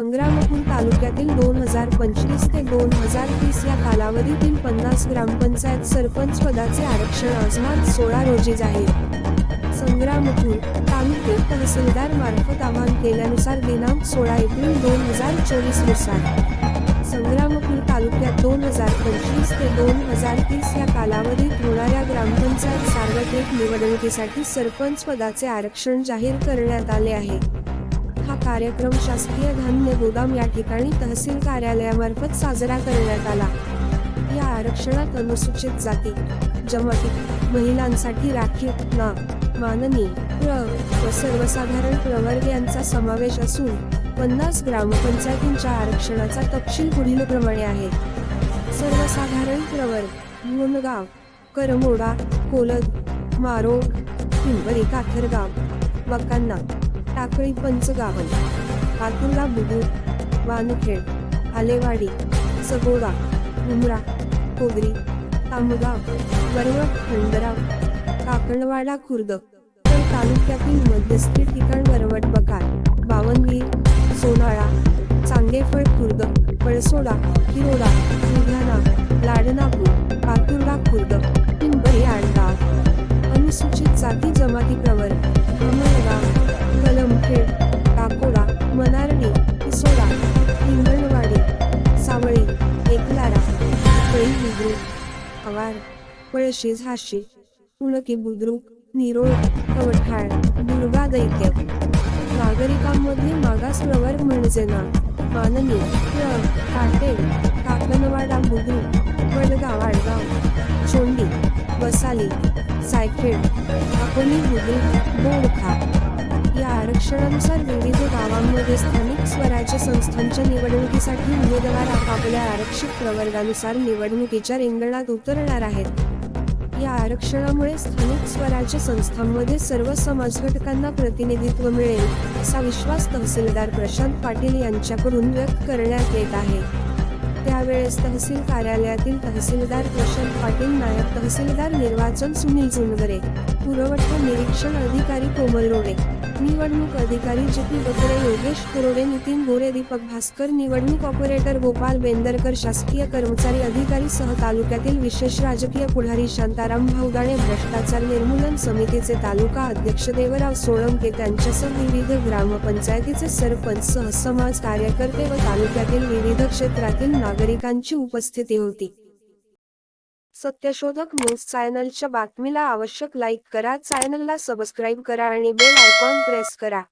संग्रामपूर तालुक्यातील दोन हजार पंचवीस ते दोन हजार तीस या कालावधीतील पन्नास ग्रामपंचायत सरपंच पदाचे आरक्षण आज मार्च सोळा रोजी जाहीर. संग्रामपूर तालुके तहसीलदार मार्फत आवाहन केल्यानुसार दिनांक सोळा एप्रिल दोन हजार चोवीसनुसार. संग्रामपूर तालुक्यात दोन हजार पंचवीस ते दोन हजार तीस या कालावधीत होणाऱ्या ग्रामपंचायत सार्वत्रिक निवडणुकीसाठी सरपंच पदाचे आरक्षण जाहीर करण्यात आले आहे. कार्यक्रम शासकीय धान्य गोदाम या ठिकाणी तहसील कार्यालयामार्फत साजरा करण्यात आला. या आरक्षणात अनुसूचित जाती जमाती महिलांसाठी राखीव ना माननी प्र व सर्वसाधारण प्रवर्ग यांचा समावेश असून पन्नास ग्रामपंचायतींच्या आरक्षणाचा तपशील पुढीलप्रमाणे आहे. सर्वसाधारण प्रवर्ग मुनगाव करमोडा कोलद मारोड पिंपरी काथरगाव वकांना टाकळी पंचगावन पातुर्ला बुद्रुक वानखेड आलेवाडी सगोडा उमरा कोगरी तांबगाव वरवट खंडराव काकणवाडा खुर्द. तर तालुक्यातील मध्यस्थी ठिकाण वरवट बकार बावनवीर सोनाळा चांगेफळ खुर्द पळसोडा किरोडा लुधियाना लाडनापूर. खेड काकोडा मनारणी पिसोडा हिंगणवाडी सावळी एकलारा कळी बुद्रुक आवार पळशी झाशी उणकी बुद्रुक निरोळ कवठाळ दुर्गा दैत्य नागरिकांमध्ये मागास प्रवर्ग म्हणजे ना माननी प्र काटेल काकणवाडा बुद्रुक वडगाव आडगाव चोंडी वसाली सायखेड अकोली बुद्रुक आरक्षणानुसार विविध गावांमध्ये स्थानिक स्वराज्य संस्थांच्या निवडणुकीसाठी उमेदवार आपापल्या आरक्षित प्रवर्गानुसार निवडणुकीच्या रिंगणात उतरणार आहेत. या आरक्षणामुळे स्थानिक स्वराज्य संस्थांमध्ये सर्व समाज घटकांना प्रतिनिधित्व मिळेल असा विश्वास तहसीलदार प्रशांत पाटील यांच्याकडून व्यक्त करण्यात येत आहे. त्या वेळेस तहसील कार्यालयातील तहसीलदार प्रशांत पाटील नायब तहसीलदार निर्वाचन सुनील जुनगरे पुरवठा निरीक्षण अधिकारी कोमल रोडे निवडणूक अधिकारी जे बकरे योगेश कुरोडे नितीन गोरे दीपक भास्कर निवडणूक ऑपरेटर गोपाल बेंदरकर शासकीय कर्मचारी अधिकारी सह तालुक्यातील विशेष राजकीय पुढारी शांताराम भाऊदाणे भ्रष्टाचार निर्मूलन समितीचे तालुका अध्यक्ष देवराव सोळंके त्यांच्यासह विविध ग्रामपंचायतीचे सरपंच सह समाज कार्यकर्ते व तालुक्यातील विविध क्षेत्रातील नागरिक नागरिकांची उपस्थिती होती. सत्यशोधक न्यूज चॅनलच्या बातमीला आवश्यक लाईक करा. चॅनलला सबस्क्राईब करा आणि बेल आयकॉन प्रेस करा.